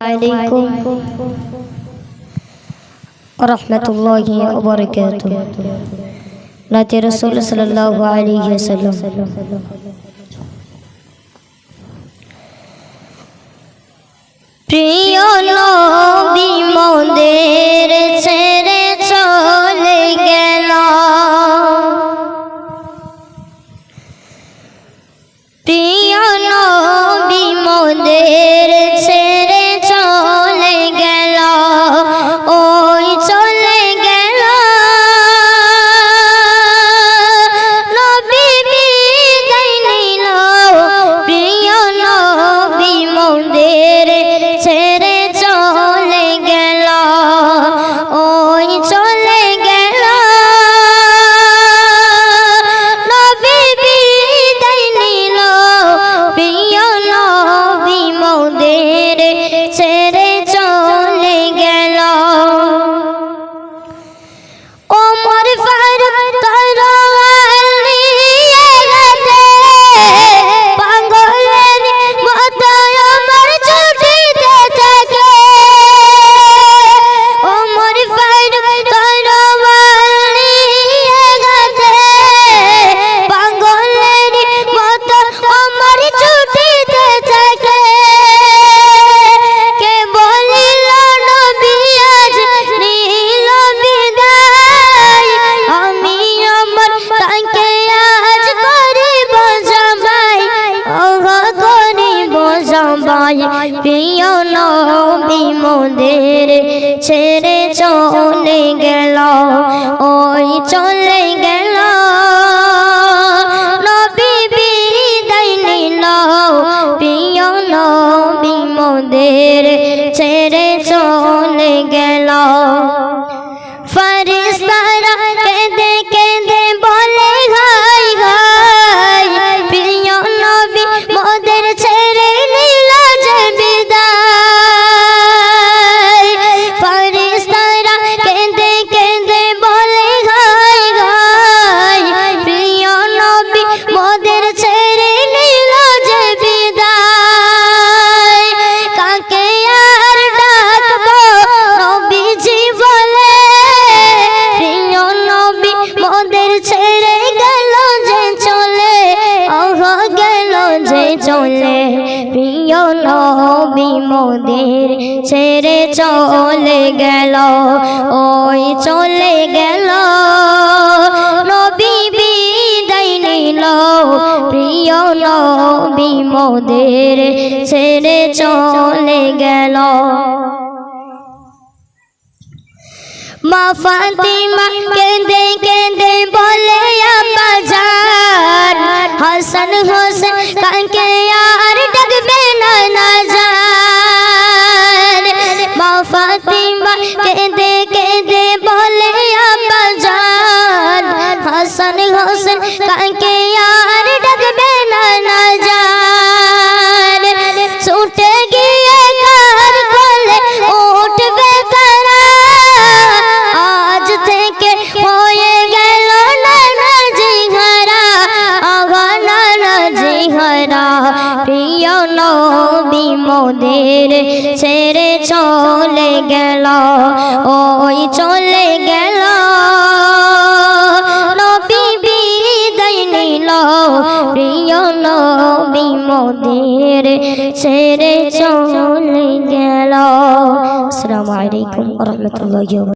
عليكم ورحمة الله وبركاته. ناتي رسول صلى الله عليه وسلم. প্রিয় ছেড়ে চলে গেল, ওই চলে গেল। নবী বিদায় নিল, প্রিয় নবী মোদের ছেড়ে চলে গেল। চলে, প্রিয় নবী মোদের ছেড়ে চলে গেল, ওই চলে গেল। নবী বিদায় নিল, প্রিয় নবী মোদের ছেড়ে চলে গেল। মা ফাতিমা কেঁদে কেঁদে বলে হাসান হোসেন কাকে নবী মোদের ছেড়ে চলে গেল, ওই চলে গেল। নবী বিদায় নিল, প্রিয় নবী মোদের ছেড়ে চলে গেল। আসসালামু রহমতুল্লাহ